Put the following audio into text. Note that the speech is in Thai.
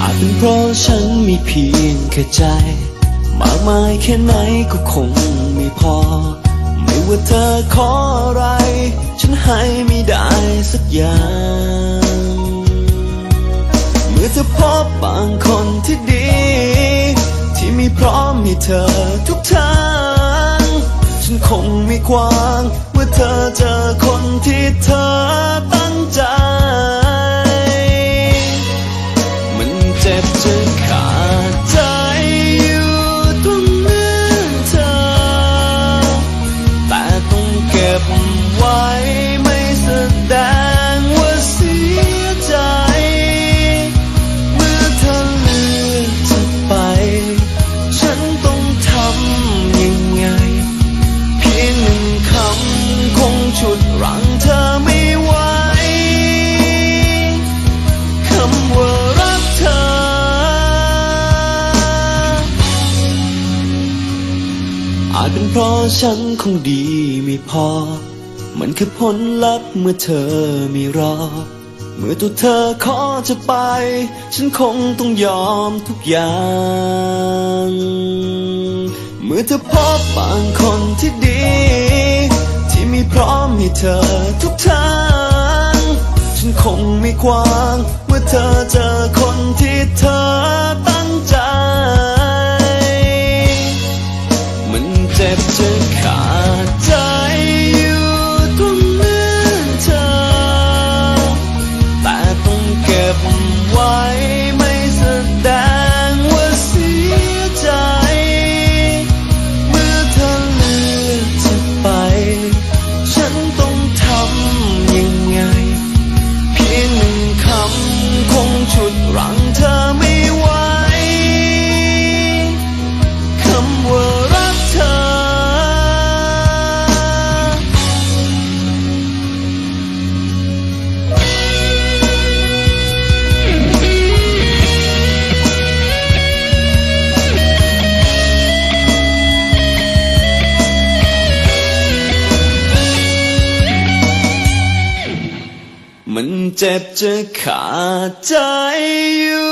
อาจเป็นเพราะฉันมีเพียงแค่ใจ มากมายแค่ไหนก็คงไม่พอ ไม่ว่าเธอขออะไร ฉันให้ไม่ได้สักอย่าง เมื่อเธอพบบางคนที่ดี เธอทุกทาง ฉันคงไม่ควางเมื่อเธอเจอคนที่เธอตั้งใจ มันเจ็บจน เป็นเพราะฉันคงดีไม่พอ มันคือผลลัพธ์เมื่อเธอไม่รอ เมื่อตัวเธอขอจะไป ฉันคงต้องยอมทุกอย่าง เมื่อเธอพบบางคนที่ดี ที่มีพร้อมให้เธอทุกทาง ฉันคงไม่ควาง เมื่อเธอเจอคนที่เธอตั้งใจ ฉุด มันเจ็บจะขาดใจอยู่